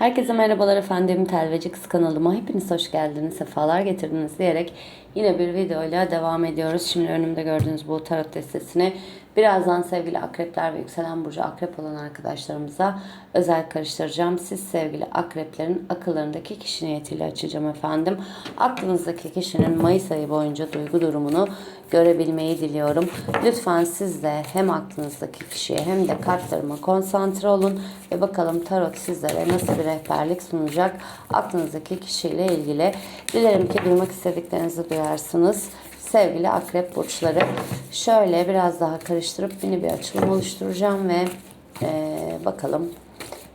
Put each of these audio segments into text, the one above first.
Herkese merhabalar efendim. Telveci Kız kanalıma hepiniz hoş geldiniz, sefalar getirdiniz diyerek yine bir videoyla devam ediyoruz. Şimdi önümde gördüğünüz bu tarot destesini birazdan sevgili akrepler ve yükselen burcu akrep olan arkadaşlarımıza özel karıştıracağım. Siz sevgili akreplerin akıllarındaki kişi niyetiyle açacağım efendim. Aklınızdaki kişinin Mayıs ayı boyunca duygu durumunu görebilmeyi diliyorum. Lütfen siz de hem aklınızdaki kişiye hem de kartlarıma konsantre olun ve bakalım tarot sizlere nasıl bir rehberlik sunacak aklınızdaki kişiyle ilgili. Dilerim ki duymak istediklerinizi duyarsınız. Sevgili akrep burçları şöyle biraz daha karıştırıp yeni bir açılım oluşturacağım ve eee, bakalım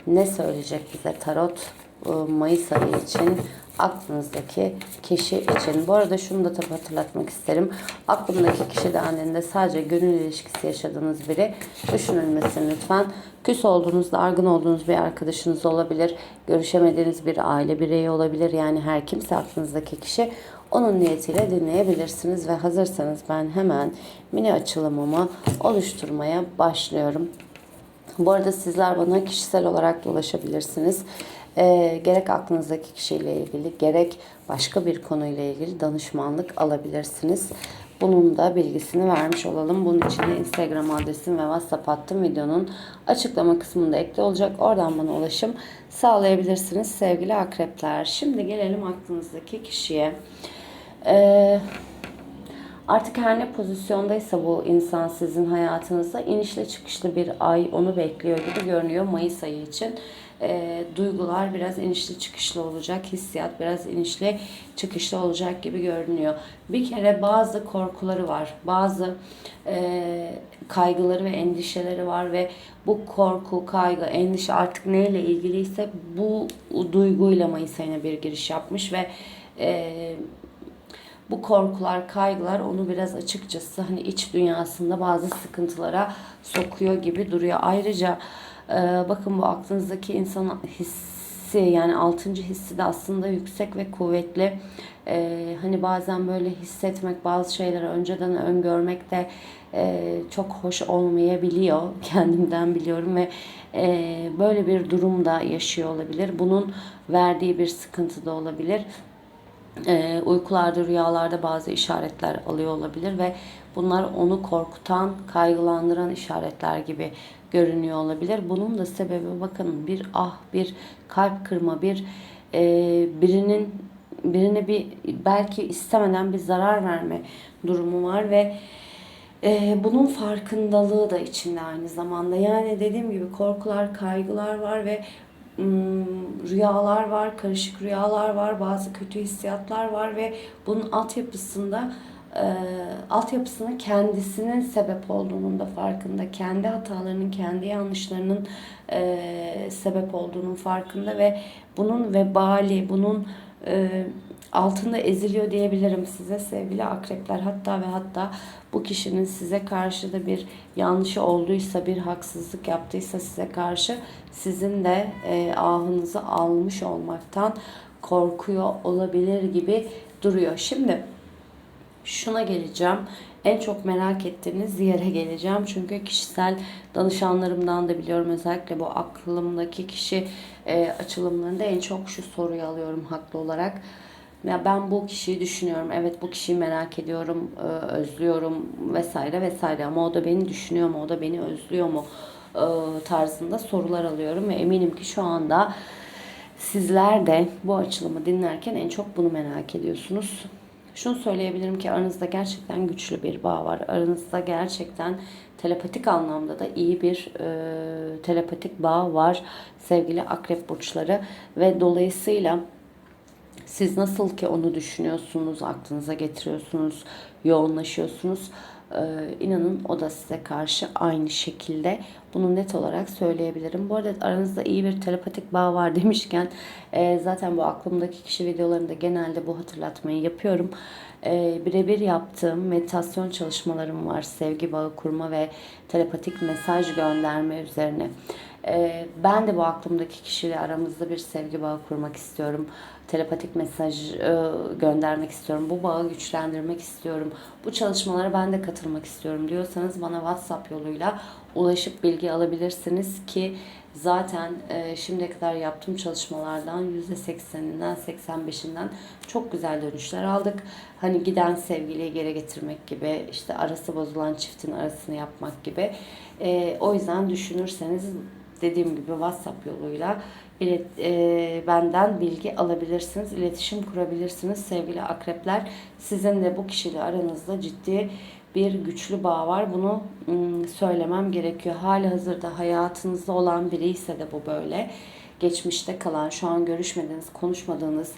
ne söyleyecek bize tarot e, Mayıs ayı için aklınızdaki kişi için. Bu arada şunu da tabii hatırlatmak isterim. Aklımdaki kişi dendiğinde sadece gönül ilişkisi yaşadığınız biri düşünülmesin lütfen. Küs olduğunuz, dargın olduğunuz bir arkadaşınız olabilir. Görüşemediğiniz bir aile bireyi olabilir. Yani her kimse aklınızdaki kişi onun niyetiyle dinleyebilirsiniz ve hazırsanız ben hemen mini açılımımı oluşturmaya başlıyorum. Bu arada sizler bana kişisel olarak da ulaşabilirsiniz. Ee, gerek aklınızdaki kişiyle ilgili gerek başka bir konuyla ilgili danışmanlık alabilirsiniz. Bunun da bilgisini vermiş olalım. Bunun için de Instagram adresim ve WhatsApp hattım videonun açıklama kısmında ekli olacak. Oradan bana ulaşım sağlayabilirsiniz sevgili akrepler. Şimdi gelelim aklınızdaki kişiye. Ee, Artık her ne pozisyondaysa bu insan sizin hayatınızda inişli çıkışlı bir ay onu bekliyor gibi görünüyor Mayıs ayı için. Ee, duygular biraz inişli çıkışlı olacak, hissiyat biraz inişli çıkışlı olacak gibi görünüyor. Bir kere bazı korkuları var, bazı e, kaygıları ve endişeleri var ve bu korku, kaygı, endişe artık neyle ilgiliyse bu duyguyla Mayıs ayına bir giriş yapmış ve e, bu korkular, kaygılar onu biraz açıkçası hani iç dünyasında bazı sıkıntılara sokuyor gibi duruyor. Ayrıca e, bakın bu aklınızdaki insan hissi yani altıncı hissi de aslında yüksek ve kuvvetli. E, hani bazen böyle hissetmek, bazı şeyleri önceden öngörmek de e, çok hoş olmayabiliyor. Kendimden biliyorum ve e, böyle bir durumda yaşıyor olabilir. Bunun verdiği bir sıkıntı da olabilir e, uykularda, rüyalarda bazı işaretler alıyor olabilir ve bunlar onu korkutan, kaygılandıran işaretler gibi görünüyor olabilir. Bunun da sebebi bakın bir ah, bir kalp kırma, bir e, birinin birine bir belki istemeden bir zarar verme durumu var ve e, bunun farkındalığı da içinde aynı zamanda. Yani dediğim gibi korkular, kaygılar var ve rüyalar var, karışık rüyalar var, bazı kötü hissiyatlar var ve bunun altyapısında e, altyapısına kendisinin sebep olduğunun da farkında, kendi hatalarının, kendi yanlışlarının e, sebep olduğunun farkında ve bunun vebali, bunun e, altında eziliyor diyebilirim size sevgili akrepler. Hatta ve hatta bu kişinin size karşı da bir yanlışı olduysa, bir haksızlık yaptıysa size karşı sizin de e, ahınızı almış olmaktan korkuyor olabilir gibi duruyor. Şimdi şuna geleceğim. En çok merak ettiğiniz yere geleceğim. Çünkü kişisel danışanlarımdan da biliyorum. Özellikle bu aklımdaki kişi e, açılımlarında en çok şu soruyu alıyorum haklı olarak. Ya ben bu kişiyi düşünüyorum. Evet bu kişiyi merak ediyorum, e, özlüyorum vesaire vesaire. Ama o da beni düşünüyor mu? O da beni özlüyor mu? E, tarzında sorular alıyorum ve eminim ki şu anda sizler de bu açılımı dinlerken en çok bunu merak ediyorsunuz. Şunu söyleyebilirim ki aranızda gerçekten güçlü bir bağ var. Aranızda gerçekten telepatik anlamda da iyi bir e, telepatik bağ var sevgili akrep burçları ve dolayısıyla siz nasıl ki onu düşünüyorsunuz, aklınıza getiriyorsunuz, yoğunlaşıyorsunuz. Ee, inanın o da size karşı aynı şekilde bunu net olarak söyleyebilirim. Bu arada aranızda iyi bir telepatik bağ var demişken e, zaten bu aklımdaki kişi videolarında genelde bu hatırlatmayı yapıyorum. E, birebir yaptığım meditasyon çalışmalarım var. Sevgi bağı kurma ve telepatik mesaj gönderme üzerine. Ee, ben de bu aklımdaki kişiyle aramızda bir sevgi bağı kurmak istiyorum. Telepatik mesaj e, göndermek istiyorum. Bu bağı güçlendirmek istiyorum. Bu çalışmalara ben de katılmak istiyorum diyorsanız bana WhatsApp yoluyla ulaşıp bilgi alabilirsiniz ki zaten e, şimdiye kadar yaptığım çalışmalardan %80'inden 85'inden çok güzel dönüşler aldık. Hani giden sevgiliyi geri getirmek gibi, işte arası bozulan çiftin arasını yapmak gibi. E, o yüzden düşünürseniz dediğim gibi WhatsApp yoluyla ilet, e, benden bilgi alabilirsiniz, iletişim kurabilirsiniz sevgili akrepler. Sizin de bu kişiyle aranızda ciddi bir güçlü bağ var. Bunu söylemem gerekiyor. Hali hazırda hayatınızda olan biri ise de bu böyle. Geçmişte kalan, şu an görüşmediğiniz, konuşmadığınız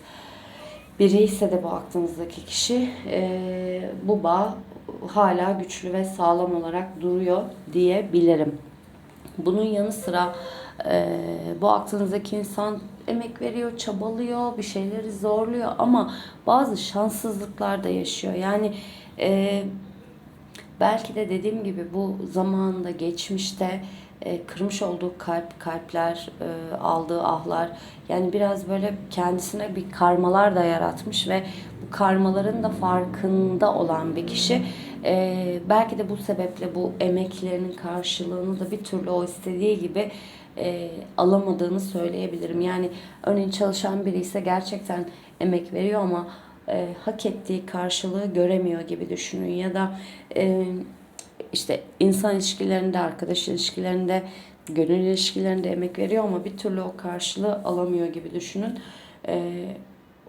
biri ise de bu aklınızdaki kişi e, bu bağ hala güçlü ve sağlam olarak duruyor diyebilirim. Bunun yanı sıra e, bu aklınızdaki insan emek veriyor, çabalıyor, bir şeyleri zorluyor ama bazı şanssızlıklar da yaşıyor. Yani e, belki de dediğim gibi bu zamanda, geçmişte e, kırmış olduğu kalp, kalpler, e, aldığı ahlar yani biraz böyle kendisine bir karmalar da yaratmış ve bu karmaların da farkında olan bir kişi e, belki de bu sebeple bu emeklerinin karşılığını da bir türlü o istediği gibi e, alamadığını söyleyebilirim. Yani örneğin çalışan biri ise gerçekten emek veriyor ama e, hak ettiği karşılığı göremiyor gibi düşünün ya da e, işte insan ilişkilerinde, arkadaş ilişkilerinde, gönül ilişkilerinde emek veriyor ama bir türlü o karşılığı alamıyor gibi düşünün. E,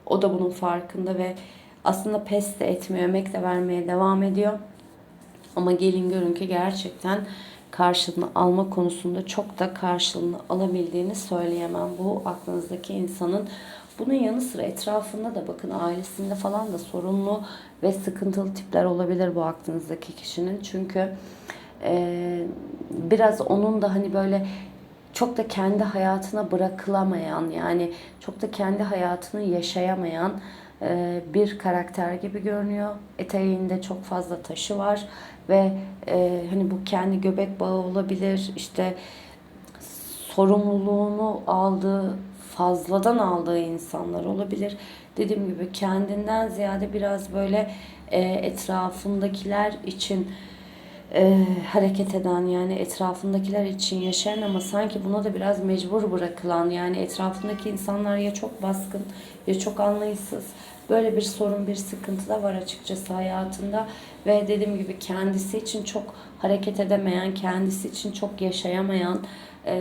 o da bunun farkında ve aslında pes de etmiyor, emek de vermeye devam ediyor. Ama gelin görün ki gerçekten karşılığını alma konusunda çok da karşılığını alabildiğini söyleyemem. Bu aklınızdaki insanın bunun yanı sıra etrafında da bakın ailesinde falan da sorunlu ve sıkıntılı tipler olabilir bu aklınızdaki kişinin. Çünkü e, biraz onun da hani böyle çok da kendi hayatına bırakılamayan yani çok da kendi hayatını yaşayamayan e, bir karakter gibi görünüyor. Eteğinde çok fazla taşı var ve e, hani bu kendi göbek bağı olabilir işte sorumluluğunu aldığı fazladan aldığı insanlar olabilir. Dediğim gibi kendinden ziyade biraz böyle e, etrafındakiler için e, hareket eden yani etrafındakiler için yaşayan ama sanki buna da biraz mecbur bırakılan yani etrafındaki insanlar ya çok baskın ya çok anlayışsız. Böyle bir sorun bir sıkıntı da var açıkçası hayatında. Ve dediğim gibi kendisi için çok hareket edemeyen kendisi için çok yaşayamayan e,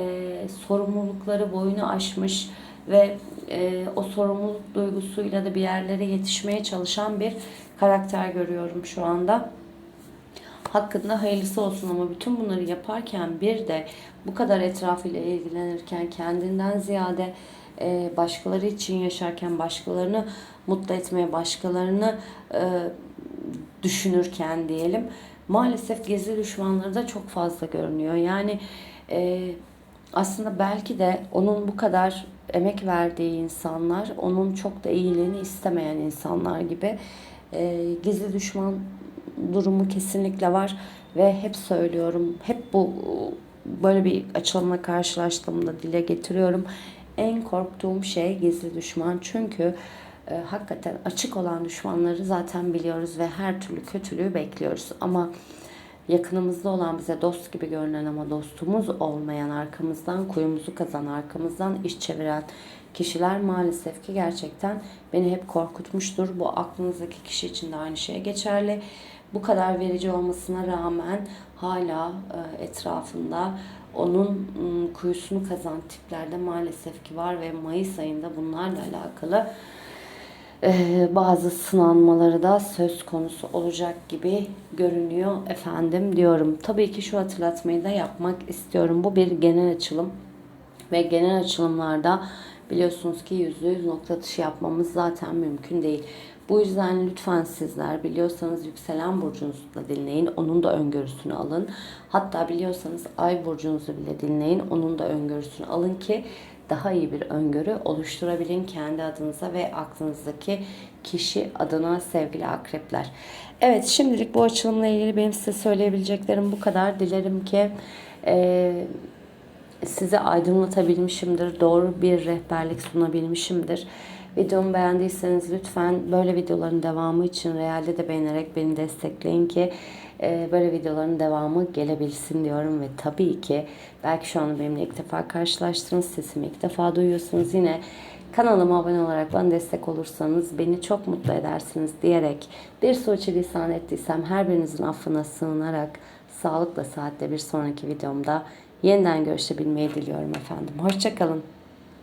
sorumlulukları boyunu aşmış ve e, o sorumluluk duygusuyla da bir yerlere yetişmeye çalışan bir karakter görüyorum şu anda hakkında hayırlısı olsun ama bütün bunları yaparken bir de bu kadar etrafıyla ilgilenirken kendinden ziyade e, başkaları için yaşarken başkalarını mutlu etmeye başkalarını e, düşünürken diyelim maalesef gizli düşmanları da çok fazla görünüyor. Yani e, aslında belki de onun bu kadar emek verdiği insanlar onun çok da iyiliğini istemeyen insanlar gibi gizli düşman durumu kesinlikle var ve hep söylüyorum. Hep bu böyle bir açılımla karşılaştığımda dile getiriyorum. En korktuğum şey gizli düşman. Çünkü e, hakikaten açık olan düşmanları zaten biliyoruz ve her türlü kötülüğü bekliyoruz. Ama yakınımızda olan bize dost gibi görünen ama dostumuz olmayan arkamızdan kuyumuzu kazan arkamızdan iş çeviren kişiler maalesef ki gerçekten beni hep korkutmuştur. Bu aklınızdaki kişi için de aynı şey geçerli bu kadar verici olmasına rağmen hala e, etrafında onun kuyusunu kazan tiplerde maalesef ki var ve Mayıs ayında bunlarla alakalı e, bazı sınanmaları da söz konusu olacak gibi görünüyor efendim diyorum. Tabii ki şu hatırlatmayı da yapmak istiyorum. Bu bir genel açılım ve genel açılımlarda biliyorsunuz ki %100 nokta atışı yapmamız zaten mümkün değil. Bu yüzden lütfen sizler biliyorsanız yükselen burcunuzu da dinleyin. Onun da öngörüsünü alın. Hatta biliyorsanız ay burcunuzu bile dinleyin. Onun da öngörüsünü alın ki daha iyi bir öngörü oluşturabilin kendi adınıza ve aklınızdaki kişi adına sevgili akrepler. Evet şimdilik bu açılımla ilgili benim size söyleyebileceklerim bu kadar. Dilerim ki e, sizi aydınlatabilmişimdir. Doğru bir rehberlik sunabilmişimdir. Videomu beğendiyseniz lütfen böyle videoların devamı için realde de beğenerek beni destekleyin ki e, böyle videoların devamı gelebilsin diyorum ve tabii ki belki şu an benimle ilk defa karşılaştınız, sesimi ilk defa duyuyorsunuz. Yine kanalıma abone olarak bana destek olursanız beni çok mutlu edersiniz diyerek bir suçilisan ettiysem her birinizin affına sığınarak sağlıkla saatte bir sonraki videomda yeniden görüşebilmeyi diliyorum efendim. Hoşçakalın.